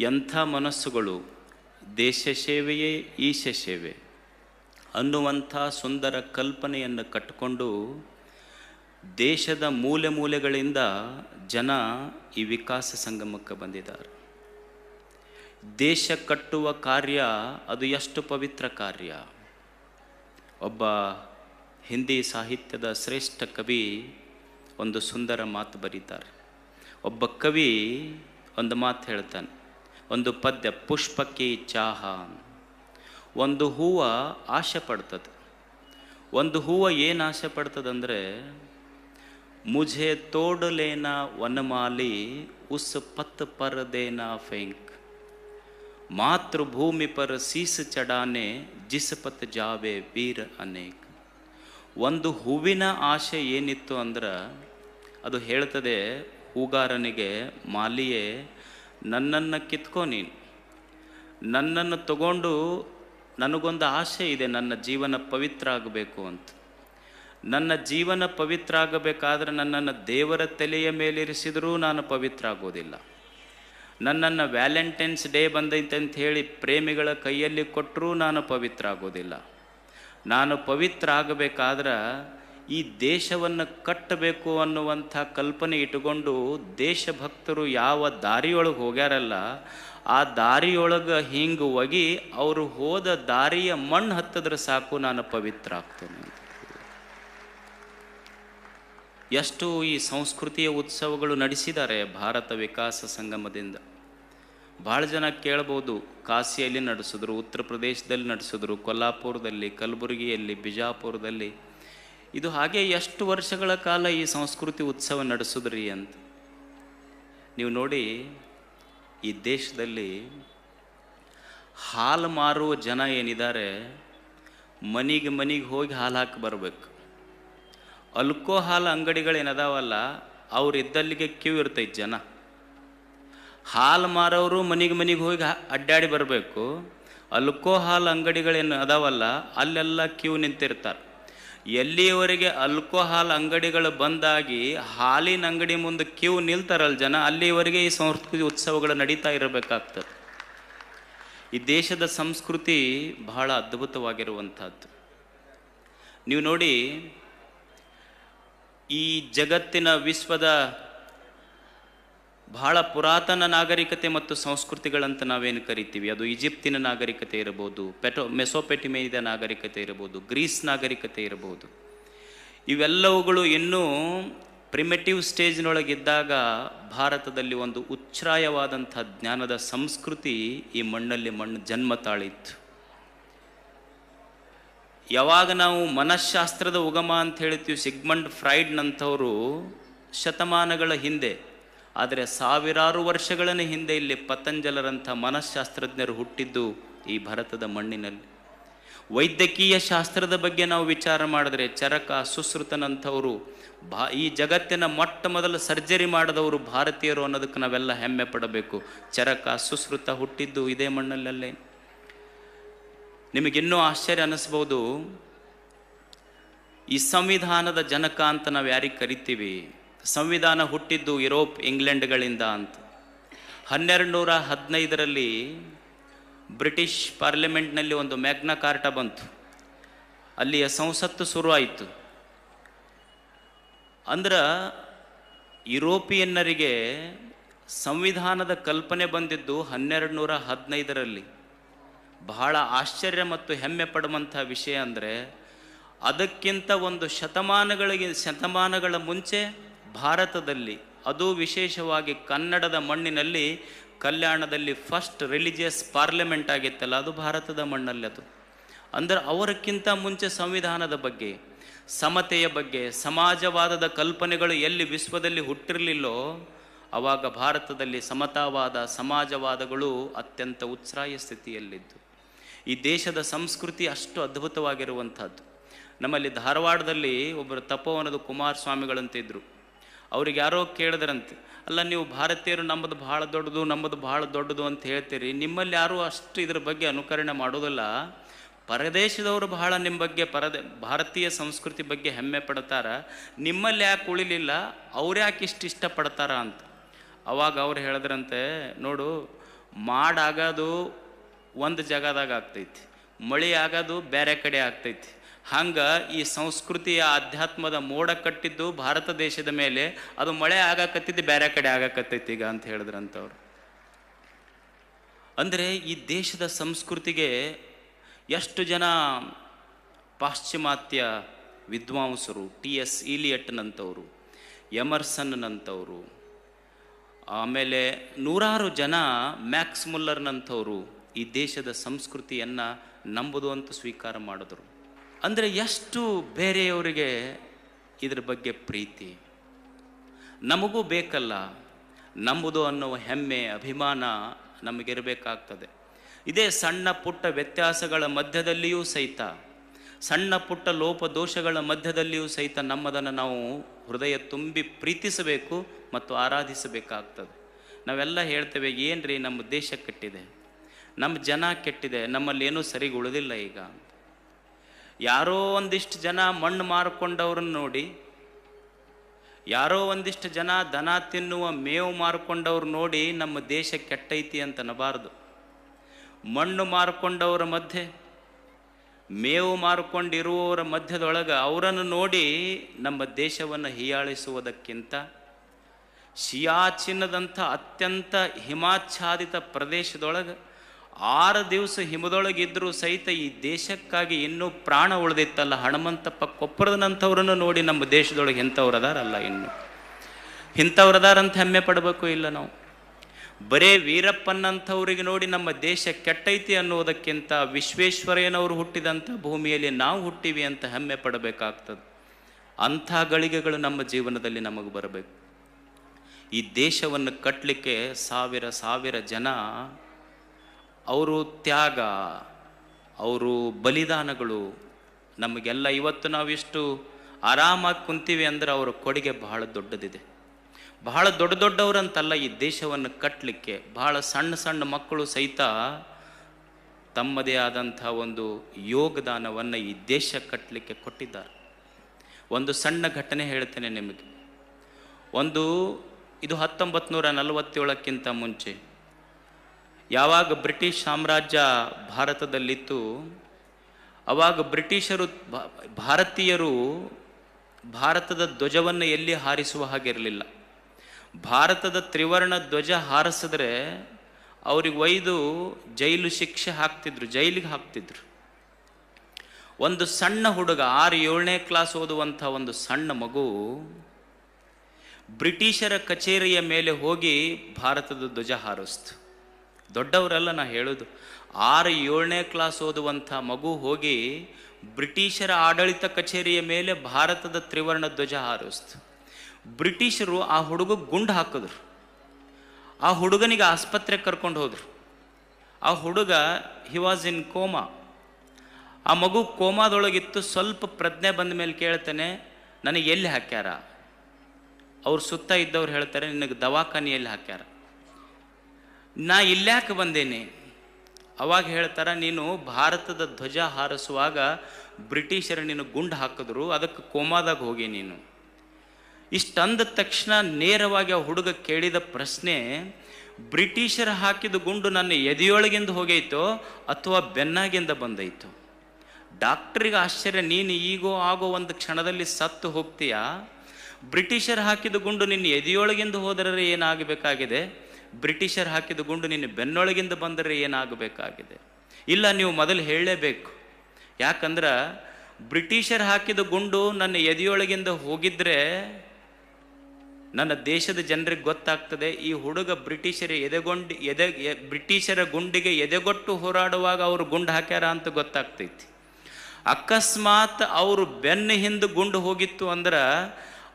ಎಂಥ ಮನಸ್ಸುಗಳು? ದೇಶ ಸೇವೆಯೇ ಈಶ ಸೇವೆ. ಅನ್ನುವಂಥ ಸುಂದರ ಕಲ್ಪನೆಯನ್ನು ಕಟ್ಟಿಕೊಂಡು ದೇಶದ ಮೂಲೆ ಮೂಲೆಗಳಿಂದ ಜನ ಈ ವಿಕಾಸ ಸಂಗಮಕ್ಕೆ ಬಂದಿದ್ದಾರೆ. ದೇಶ ಕಟ್ಟುವ ಕಾರ್ಯ ಅದು ಎಷ್ಟು ಪವಿತ್ರ ಕಾರ್ಯ? ಒಬ್ಬ ಹಿಂದಿ ಸಾಹಿತ್ಯದ ಶ್ರೇಷ್ಠ ಕವಿ ಒಂದು ಸುಂದರ ಮಾತು ಬರೀತಾರೆ. ಒಬ್ಬ ಕವಿ ಒಂದು ಮಾತು ಹೇಳ್ತಾನೆ ಒಂದು ಪದ್ಯ ಪುಷ್ಪಕ್ಕೆ ಚಾಹ. ಒಂದು ಹೂವ ಆಸೆ ಪಡ್ತದೆ. ಒಂದು ಹೂವ ಏನು ಆಸೆ ಪಡ್ತದಂದರೆ ಮುಜೆ ತೋಡಲೇನ ವನಮಾಲಿ, ಉಸ್ ಪತ್ ಪರದೇನ ಫೆಂಕ್. ಮಾತೃಭೂಮಿ ಪರ ಸೀಸ ಚಡಾನೆ ಜಿಸಪತ್ ಜಾವೆ ವೀರ ಅನೇಕ. ಒಂದು ಹೂವಿನ ಆಶೆ ಏನಿತ್ತು ಅಂದ್ರೆ, ಅದು ಹೇಳ್ತದೆ ಹೂಗಾರನಿಗೆ, ಮಾಲಿಯೇ ನನ್ನನ್ನು ಕಿತ್ಕೋ ನೀನು. ನನ್ನನ್ನು ತಗೊಂಡು ನನಗೊಂದು ಆಸೆ ಇದೆ, ನನ್ನ ಜೀವನ ಪವಿತ್ರ ಆಗಬೇಕು ಅಂತ. ನನ್ನ ಜೀವನ ಪವಿತ್ರ ಆಗಬೇಕಾದ್ರೆ ನನ್ನನ್ನು ದೇವರ ತಲೆಯ ಮೇಲಿರಿಸಿದರೂ ನಾನು ಪವಿತ್ರ ಆಗೋದಿಲ್ಲ. ನನ್ನನ್ನು ವ್ಯಾಲೆಂಟೈನ್ಸ್ ಡೇ ಬಂದೈತೆ ಅಂತ ಹೇಳಿ ಪ್ರೇಮಿಗಳ ಕೈಯಲ್ಲಿ ಕೊಟ್ಟರೂ ನಾನು ಪವಿತ್ರ ಆಗೋದಿಲ್ಲ. ನಾನು ಪವಿತ್ರ ಆಗಬೇಕಾದ್ರೆ ಈ ದೇಶವನ್ನು ಕಟ್ಟಬೇಕು ಅನ್ನುವಂಥ ಕಲ್ಪನೆ ಇಟ್ಟುಕೊಂಡು ದೇಶಭಕ್ತರು ಯಾವ ದಾರಿಯೊಳಗೆ ಹೋಗ್ಯಾರಲ್ಲ, ಆ ದಾರಿಯೊಳಗೆ ಹಿಂಗೆ ಒಗಿ ಅವರು ಹೋದ ದಾರಿಯ ಮಣ್ಣು ಹತ್ತಿದ್ರೆ ಸಾಕು ನಾನು ಪವಿತ್ರ ಆಗ್ತೇನೆ. ಎಷ್ಟು ಈ ಸಂಸ್ಕೃತಿಯ ಉತ್ಸವಗಳು ನಡೆಸಿದ್ದಾರೆ ಭಾರತ ವಿಕಾಸ ಸಂಗಮದಿಂದ ಭಾಳ ಜನ ಕೇಳ್ಬೋದು ಕಾಶಿಯಲ್ಲಿ ನಡೆಸಿದ್ರು, ಉತ್ತರ ಪ್ರದೇಶದಲ್ಲಿ ನಡೆಸಿದ್ರು, ಕೊಲ್ಲಾಪುರದಲ್ಲಿ, ಕಲಬುರಗಿಯಲ್ಲಿ, ಬಿಜಾಪುರದಲ್ಲಿ ಇದು ಹಾಗೆ ಎಷ್ಟು ವರ್ಷಗಳ ಕಾಲ ಈ ಸಂಸ್ಕೃತಿ ಉತ್ಸವ ನಡೆಸಿದ್ರಿ ಅಂತ. ನೀವು ನೋಡಿ, ಈ ದೇಶದಲ್ಲಿ ಹಾಲು ಮಾರುವ ಜನ ಏನಿದ್ದಾರೆ, ಮನಿಗೆ ಮನಿಗೆ ಹೋಗಿ ಹಾಲು ಹಾಕಿ ಬರಬೇಕು. ಅಲ್ಕೋಹಾಲ್ ಅಂಗಡಿಗಳೇನದಾವಲ್ಲ ಅವ್ರು ಇದ್ದಲ್ಲಿಗೆ ಕ್ಯೂ ಇರ್ತೈತೆ ಜನ. ಹಾಲು ಮಾರೋರು ಮನಿಗೆ ಮನಿಗೆ ಹೋಗಿ ಅಡ್ಡಾಡಿ ಬರಬೇಕು. ಅಲ್ಕೋಹಾಲ್ ಅಂಗಡಿಗಳೇನು ಅದಾವಲ್ಲ ಅಲ್ಲೆಲ್ಲ ಕ್ಯೂ ನಿಂತಿರ್ತಾರೆ. ಎಲ್ಲಿಯವರೆಗೆ ಅಲ್ಕೋಹಾಲ್ ಅಂಗಡಿಗಳು ಬಂದಾಗಿ ಹಾಲಿನ ಅಂಗಡಿ ಮುಂದೆ ಕ್ಯೂ ನಿಲ್ತಾರಲ್ಲ ಜನ ಅಲ್ಲಿವರೆಗೆ ಈ ಸಂಸ್ಕೃತಿ ಉತ್ಸವಗಳು ನಡೀತಾ ಇರಬೇಕಾಗ್ತದೆ. ಈ ದೇಶದ ಸಂಸ್ಕೃತಿ ಬಹಳ ಅದ್ಭುತವಾಗಿರುವಂಥದ್ದು. ನೀವು ನೋಡಿ, ಈ ಜಗತ್ತಿನ ವಿಶ್ವದ ಬಹಳ ಪುರಾತನ ನಾಗರಿಕತೆ ಮತ್ತು ಸಂಸ್ಕೃತಿಗಳಂತ ನಾವೇನು ಕರಿತೀವಿ? ಅದು ಈಜಿಪ್ತಿನ ನಾಗರಿಕತೆ ಇರಬಹುದು, ಪೆಟೋ ಮೆಸೋಪೆಟಿಮೇದ ನಾಗರಿಕತೆ ಇರಬಹುದು, ಗ್ರೀಸ್ ನಾಗರಿಕತೆ ಇರಬಹುದು. ಇವೆಲ್ಲವುಗಳು ಇನ್ನೂ ಪ್ರಿಮೆಟಿವ್ ಸ್ಟೇಜ್ನೊಳಗಿದ್ದಾಗ ಭಾರತದಲ್ಲಿ ಒಂದು ಉಚ್ಛ್ರಾಯವಾದಂಥ ಜ್ಞಾನದ ಸಂಸ್ಕೃತಿ ಈ ಮಣ್ಣಲ್ಲಿ ಮಣ್ಣು ಜನ್ಮ ತಾಳಿತ್ತು. ಯಾವಾಗ ನಾವು ಮನಃಶಾಸ್ತ್ರದ ಉಗಮ ಅಂತ ಹೇಳ್ತೀವಿ, ಸಿಗ್ಮಂಡ್ ಫ್ರೈಡ್ನಂಥವರು ಶತಮಾನಗಳ ಹಿಂದೆ ಆದರೆ ಸಾವಿರಾರು ವರ್ಷಗಳ ಹಿಂದೆ ಇಲ್ಲಿ ಪತಂಜಲರಂಥ ಮನಃಶಾಸ್ತ್ರಜ್ಞರು ಹುಟ್ಟಿದ್ದು ಈ ಭಾರತದ ಮಣ್ಣಿನಲ್ಲಿ. ವೈದ್ಯಕೀಯ ಶಾಸ್ತ್ರದ ಬಗ್ಗೆ ನಾವು ವಿಚಾರ ಮಾಡಿದ್ರೆ ಚರಕ, ಸುಶ್ರುತನಂಥವರು, ಭಾ, ಈ ಜಗತ್ತಿನ ಮೊಟ್ಟ ಮೊದಲು ಸರ್ಜರಿ ಮಾಡಿದವರು ಭಾರತೀಯರು ಅನ್ನೋದಕ್ಕೆ ನಾವೆಲ್ಲ ಹೆಮ್ಮೆ ಪಡಬೇಕು. ಚರಕ, ಸುಶ್ರುತ ಹುಟ್ಟಿದ್ದು ಇದೇ ಮಣ್ಣಲ್ಲೇ ನಿಮಗಿನ್ನೂ ಆಶ್ಚರ್ಯ ಅನ್ನಿಸ್ಬೋದು, ಈ ಸಂವಿಧಾನದ ಜನಕ ಅಂತ ನಾವು ಯಾರಿಗೆ ಕರಿತೀವಿ? ಸಂವಿಧಾನ ಹುಟ್ಟಿದ್ದು ಯುರೋಪ್, ಇಂಗ್ಲೆಂಡ್ಗಳಿಂದ ಅಂತ. ಹನ್ನೆರಡು ನೂರ ಹದಿನೈದರಲ್ಲಿ ಬ್ರಿಟಿಷ್ ಪಾರ್ಲಿಮೆಂಟ್ನಲ್ಲಿ ಒಂದು ಮ್ಯಾಗ್ನ ಕಾರ್ಟ ಬಂತು. ಅಲ್ಲಿಯ ಸಂಸತ್ತು ಶುರುವಾಯಿತು. ಅಂದ್ರೆ ಯುರೋಪಿಯನ್ನರಿಗೆ ಸಂವಿಧಾನದ ಕಲ್ಪನೆ ಬಂದಿದ್ದು ಹನ್ನೆರಡು ನೂರ ಹದಿನೈದರಲ್ಲಿ ಬಹಳ ಆಶ್ಚರ್ಯ ಮತ್ತು ಹೆಮ್ಮೆ ಪಡುವಂಥ ವಿಷಯ ಅಂದರೆ ಅದಕ್ಕಿಂತ ಒಂದು ಶತಮಾನಗಳಿಗೆ ಶತಮಾನಗಳ ಮುಂಚೆ ಭಾರತದಲ್ಲಿ ಅದು ವಿಶೇಷವಾಗಿ ಕನ್ನಡದ ಮಣ್ಣಿನಲ್ಲಿ ಕಲ್ಯಾಣದಲ್ಲಿ ಫಸ್ಟ್ ರಿಲಿಜಿಯಸ್ ಪಾರ್ಲಿಮೆಂಟ್ ಆಗಿತ್ತಲ್ಲ, ಅದು ಭಾರತದ ಮಣ್ಣಲ್ಲಿ ಅದು. ಅಂದರೆ ಅವರಕ್ಕಿಂತ ಮುಂಚೆ ಸಂವಿಧಾನದ ಬಗ್ಗೆ, ಸಮತೆಯ ಬಗ್ಗೆ, ಸಮಾಜವಾದದ ಕಲ್ಪನೆಗಳು ಎಲ್ಲಿ ವಿಶ್ವದಲ್ಲಿ ಹುಟ್ಟಿರಲಿಲ್ಲೋ ಆವಾಗ ಭಾರತದಲ್ಲಿ ಸಮತಾವಾದ ಸಮಾಜವಾದಗಳು ಅತ್ಯಂತ ಉತ್ಸಾಹ ಸ್ಥಿತಿಯಲ್ಲಿದ್ದು. ಈ ದೇಶದ ಸಂಸ್ಕೃತಿ ಅಷ್ಟು ಅದ್ಭುತವಾಗಿರುವಂಥದ್ದು. ನಮ್ಮಲ್ಲಿ ಧಾರವಾಡದಲ್ಲಿ ಒಬ್ಬರು ತಪೋವನದ ಕುಮಾರಸ್ವಾಮಿಗಳಂತ ಇದ್ದರು ಅವ್ರಿಗೆ ಯಾರೋ ಕೇಳಿದ್ರಂತೆ, ಅಲ್ಲ, ನೀವು ಭಾರತೀಯರು ನಮ್ಮದು ಭಾಳ ದೊಡ್ಡದು ನಮ್ಮದು ಭಾಳ ದೊಡ್ಡದು ಅಂತ ಹೇಳ್ತೀರಿ. ನಿಮ್ಮಲ್ಲಿ ಯಾರೂ ಅಷ್ಟು ಇದ್ರ ಬಗ್ಗೆ ಅನುಕರಣೆ ಮಾಡೋದಿಲ್ಲ. ಪರದೇಶದವರು ಬಹಳ ನಿಮ್ಮ ಬಗ್ಗೆ, ಪರದೆ, ಭಾರತೀಯ ಸಂಸ್ಕೃತಿ ಬಗ್ಗೆ ಹೆಮ್ಮೆ ಪಡ್ತಾರ. ನಿಮ್ಮಲ್ಲಿ ಯಾಕೆ ಉಳಿಲಿಲ್ಲ? ಅವ್ರು ಯಾಕೆ ಇಷ್ಟು ಇಷ್ಟಪಡ್ತಾರ ಅಂತ. ಅವಾಗ ಅವ್ರು ಹೇಳಿದ್ರಂತೆ, ನೋಡು, ಮಾಡಾಗೋದು ಒಂದು ಜಾಗದಾಗ ಆಗ್ತೈತಿ, ಮಳೆ ಆಗೋದು ಬೇರೆ ಕಡೆ ಆಗ್ತೈತಿ. ಹಂಗೆ ಈ ಸಂಸ್ಕೃತಿಯ ಆಧ್ಯಾತ್ಮದ ಮೋಡ ಕಟ್ಟಿದ್ದು ಭಾರತ ದೇಶದ ಮೇಲೆ. ಅದು ಮಳೆ ಆಗಾಕತ್ತಿದ್ದು ಬೇರೆ ಕಡೆ ಆಗಾಕತ್ತೈತಿ ಈಗ ಅಂತ ಹೇಳಿದ್ರಂಥವ್ರು ಅಂದರೆ ಈ ದೇಶದ ಸಂಸ್ಕೃತಿಗೆ ಎಷ್ಟು ಜನ ಪಾಶ್ಚಿಮಾತ್ಯ ವಿದ್ವಾಂಸರು, ಟಿ ಎಸ್ ಈಲಿಯಟ್ನಂಥವರು ಎಮರ್ಸನ್ನಂಥವರು ಆಮೇಲೆ ನೂರಾರು ಜನ ಮ್ಯಾಕ್ಸ್ ಮುಲ್ಲರ್ನಂಥವರು ಈ ದೇಶದ ಸಂಸ್ಕೃತಿಯನ್ನು ನಂಬುದು ಅಂತ ಸ್ವೀಕಾರ ಮಾಡಿದ್ರು. ಅಂದರೆ ಎಷ್ಟು ಬೇರೆಯವರಿಗೆ ಇದ್ರ ಬಗ್ಗೆ ಪ್ರೀತಿ? ನಮಗೂ ಬೇಕಲ್ಲ. ನಂಬುದು ಅನ್ನುವ ಹೆಮ್ಮೆ, ಅಭಿಮಾನ ನಮಗಿರಬೇಕಾಗ್ತದೆ. ಇದೇ ಸಣ್ಣ ಪುಟ್ಟ ವ್ಯತ್ಯಾಸಗಳ ಮಧ್ಯದಲ್ಲಿಯೂ ಸಹಿತ, ಸಣ್ಣ ಪುಟ್ಟ ಲೋಪ ದೋಷಗಳ ಮಧ್ಯದಲ್ಲಿಯೂ ಸಹಿತ ನಮ್ಮದನ್ನು ನಾವು ಹೃದಯ ತುಂಬಿ ಪ್ರೀತಿಸಬೇಕು ಮತ್ತು ಆರಾಧಿಸಬೇಕಾಗ್ತದೆ. ನಾವೆಲ್ಲ ಹೇಳ್ತೇವೆ, ಏನ್ರಿ, ನಮ್ಮ ದೇಶ ಕೆಟ್ಟಿದೆ? ನಮ್ಮ ಜನ ಕೆಟ್ಟಿದೆ? ನಮ್ಮಲ್ಲಿ ಏನೂ ಸರಿಗೆ ಉಳಿದಿಲ್ಲ ಈಗ. ಯಾರೋ ಒಂದಿಷ್ಟು ಜನ ಮಣ್ಣು ಮಾರ್ಕೊಂಡವ್ರನ್ನ ನೋಡಿ, ಯಾರೋ ಒಂದಿಷ್ಟು ಜನ ದನ ತಿನ್ನುವ ಮೇವು ಮಾರ್ಕೊಂಡವ್ರು ನೋಡಿ ನಮ್ಮ ದೇಶ ಕೆಟ್ಟೈತಿ ಅಂತ ಅನ್ನಬಾರ್ದು ಮಣ್ಣು ಮಾರ್ಕೊಂಡವರ ಮಧ್ಯೆ, ಮೇವು ಮಾರ್ಕೊಂಡಿರುವವರ ಮಧ್ಯದೊಳಗೆ ಅವರನ್ನು ನೋಡಿ ನಮ್ಮ ದೇಶವನ್ನು ಹೀಯಾಳಿಸುವುದಕ್ಕಿಂತ ಸಿಯಾಚಿನ್ನದಂಥ ಅತ್ಯಂತ ಹಿಮಾಚ್ಛಾದಿತ ಪ್ರದೇಶದೊಳಗೆ ಆರು ದಿವಸ ಹಿಮದೊಳಗಿದ್ದರೂ ಸಹಿತ ಈ ದೇಶಕ್ಕಾಗಿ ಇನ್ನೂ ಪ್ರಾಣ ಉಳಿದಿತ್ತಲ್ಲ. ಹನುಮಂತಪ್ಪ ಕೊಪ್ಪರದನಂಥವ್ರನ್ನು ನೋಡಿ ನಮ್ಮ ದೇಶದೊಳಗೆ ಇಂಥವ್ರದಾರಲ್ಲ ಇನ್ನು. ಇಂಥವ್ರದಾರಂತ ಹೆಮ್ಮೆ ಪಡಬೇಕು ಇಲ್ಲ ನಾವು. ಬರೇ ವೀರಪ್ಪನಂಥವ್ರಿಗೆ ನೋಡಿ ನಮ್ಮ ದೇಶ ಕೆಟ್ಟೈತಿ ಅನ್ನೋದಕ್ಕಿಂತ ವಿಶ್ವೇಶ್ವರಯ್ಯನವರು ಹುಟ್ಟಿದಂಥ ಭೂಮಿಯಲ್ಲಿ ನಾವು ಹುಟ್ಟಿವಿ ಅಂತ ಹೆಮ್ಮೆ ಪಡಬೇಕಾಗ್ತದೆ. ಅಂಥ ಗಳಿಗೆಗಳು ನಮ್ಮ ಜೀವನದಲ್ಲಿ ನಮಗೆ ಬರಬೇಕು. ಈ ದೇಶವನ್ನು ಕಟ್ಟಲಿಕ್ಕೆ ಸಾವಿರ ಸಾವಿರ ಜನ ಅವರು ತ್ಯಾಗ, ಅವರು ಬಲಿದಾನಗಳು. ನಮಗೆಲ್ಲ ಇವತ್ತು ನಾವಿಷ್ಟು ಆರಾಮಾಗಿ ಕುಂತೀವಿ ಅಂದರೆ ಅವರ ಕೊಡುಗೆ ಬಹಳ ದೊಡ್ಡದಿದೆ. ಬಹಳ ದೊಡ್ಡ ದೊಡ್ಡವರಂತಲ್ಲ ಈ ದೇಶವನ್ನು ಕಟ್ಟಲಿಕ್ಕೆ ಬಹಳ ಸಣ್ಣ ಸಣ್ಣ ಮಕ್ಕಳು ಸಹಿತ ತಮ್ಮದೇ ಆದಂಥ ಒಂದು ಯೋಗದಾನವನ್ನು ಈ ದೇಶ ಕಟ್ಟಲಿಕ್ಕೆ ಕೊಟ್ಟಿದ್ದಾರೆ. ಒಂದು ಸಣ್ಣ ಘಟನೆ ಹೇಳ್ತೇನೆ ನಿಮಗೆ. ಒಂದು ಇದು ಹತ್ತೊಂಬತ್ತು ನೂರ ನಲವತ್ತೇಳಕ್ಕಿಂತ ಮುಂಚೆ. ಯಾವಾಗ ಬ್ರಿಟಿಷ್ ಸಾಮ್ರಾಜ್ಯ ಭಾರತದಲ್ಲಿತ್ತು, ಅವಾಗ ಬ್ರಿಟಿಷರು ಭಾರತೀಯರು ಭಾರತದ ಧ್ವಜವನ್ನು ಎಲ್ಲಿ ಹಾರಿಸುವ ಹಾಗಿರಲಿಲ್ಲ ಭಾರತದ ತ್ರಿವರ್ಣ ಧ್ವಜ ಹಾರಿಸಿದ್ರೆ ಅವ್ರಿಗೆ ಒಯ್ದು ಜೈಲು ಶಿಕ್ಷೆ ಹಾಕ್ತಿದ್ರು, ಜೈಲಿಗೆ ಹಾಕ್ತಿದ್ರು. ಒಂದು ಸಣ್ಣ ಹುಡುಗ, ಆರು, ಏಳನೇ ಕ್ಲಾಸ್ ಓದುವಂಥ ಒಂದು ಸಣ್ಣ ಮಗು ಬ್ರಿಟಿಷರ ಕಚೇರಿಯ ಮೇಲೆ ಹೋಗಿ ಭಾರತದ ಧ್ವಜ ಹಾರಿಸ್ತು. ದೊಡ್ಡವರೆಲ್ಲ ನಾ ಹೇಳೋದು, ಆರು ಏಳನೇ ಕ್ಲಾಸ್ ಓದುವಂಥ ಮಗು ಹೋಗಿ ಬ್ರಿಟಿಷರ ಆಡಳಿತ ಕಚೇರಿಯ ಮೇಲೆ ಭಾರತದ ತ್ರಿವರ್ಣ ಧ್ವಜ ಹಾರಿಸ್ತು. ಬ್ರಿಟಿಷರು ಆ ಹುಡುಗ ಗುಂಡು ಹಾಕಿದ್ರು. ಆ ಹುಡುಗನಿಗೆ ಆಸ್ಪತ್ರೆಗೆ ಕರ್ಕೊಂಡು ಹೋದರು. ಆ ಹುಡುಗ ಹಿ ವಾಸ್ ಇನ್ ಕೋಮಾ ಆ ಮಗು ಕೋಮಾದೊಳಗಿತ್ತು, ಸ್ವಲ್ಪ ಪ್ರಜ್ಞೆ ಬಂದ ಮೇಲೆ ಕೇಳ್ತಾನೆ, ನನಗೆ ಎಲ್ಲಿ ಹಾಕ್ಯಾರ? ಅವ್ರ ಸುತ್ತ ಇದ್ದವ್ರು ಹೇಳ್ತಾರೆ, ನಿನಗೆ ದವಾಖಾನೆಯಲ್ಲಿ ಹಾಕ್ಯಾರ? ನಾ ಇಲ್ಯಾಕೆ ಬಂದೇನೆ. ಅವಾಗ ಹೇಳ್ತಾರ, ನೀನು ಭಾರತದ ಧ್ವಜ ಹಾರಿಸುವಾಗ ಬ್ರಿಟಿಷರು ನೀನು ಗುಂಡು ಹಾಕಿದ್ರು, ಅದಕ್ಕೆ ಕೋಮಾದಾಗ ಹೋಗಿ ನೀನು. ಇಷ್ಟಂದ ತಕ್ಷಣ ನೇರವಾಗಿ ಆ ಹುಡುಗ ಕೇಳಿದ ಪ್ರಶ್ನೆ, ಬ್ರಿಟಿಷರು ಹಾಕಿದ ಗುಂಡು ನನ್ನ ಎದೆಯೊಳಗಿಂದ ಹೋಗೈತೋ ಅಥವಾ ಬೆನ್ನಾಗಿಂದ ಬಂದೈತೋ? ಡಾಕ್ಟ್ರಿಗೆ ಆಶ್ಚರ್ಯ, ನೀನು ಈಗೋ ಆಗೋ ಒಂದು ಕ್ಷಣದಲ್ಲಿ ಸತ್ತು ಹೋಗ್ತೀಯಾ? ಬ್ರಿಟಿಷರು ಹಾಕಿದ ಗುಂಡು ನಿನ್ನ ಎದೆಯೊಳಗಿಂದ ಹೋದರೆ ಏನಾಗಬೇಕಾಗಿದೆ? ಬ್ರಿಟಿಷರ್ ಹಾಕಿದ ಗುಂಡು ನಿನ್ನ ಬೆನ್ನೊಳಗಿಂದ ಬಂದರೆ ಏನಾಗಬೇಕಾಗಿದೆ? ಇಲ್ಲ, ನೀವು ಮೊದಲು ಹೇಳಲೇಬೇಕು ಯಾಕಂದ್ರೆ ಬ್ರಿಟಿಷರ್ ಹಾಕಿದ ಗುಂಡು ನನ್ನ ಎದೆಯೊಳಗಿಂದ ಹೋಗಿದ್ರೆ ನನ್ನ ದೇಶದ ಜನರಿಗೆ ಗೊತ್ತಾಗ್ತದೆ. ಈ ಹುಡುಗ ಬ್ರಿಟಿಷರ ಎದೆಗೊಂಡು, ಎದೆ ಬ್ರಿಟಿಷರ ಗುಂಡಿಗೆ ಎದೆಗೊಟ್ಟು ಹೋರಾಡುವಾಗ ಅವರು ಗುಂಡು ಹಾಕ್ಯಾರ ಅಂತ ಗೊತ್ತಾಗ್ತೈತಿ. ಅಕಸ್ಮಾತ್ ಅವರು ಬೆನ್ನ ಹಿಂದೆ ಗುಂಡು ಹೋಗಿತ್ತು ಅಂದ್ರೆ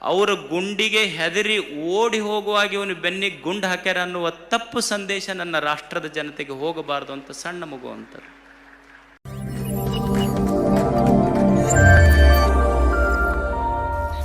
ಅವರ ಗುಂಡಿಗೆ ಹೆದರಿ ಓಡಿ ಹೋಗುವಾಗ ಇವನು ಬೆನ್ನಿಗೆ ಗುಂಡು ಹಾಕ್ಯಾರ ಅನ್ನುವ ತಪ್ಪು ಸಂದೇಶ ನನ್ನ ರಾಷ್ಟ್ರದ ಜನತೆಗೆ ಹೋಗಬಾರ್ದು ಅಂತ ಸಣ್ಣ ಮಗು ಅಂತಾರೆ.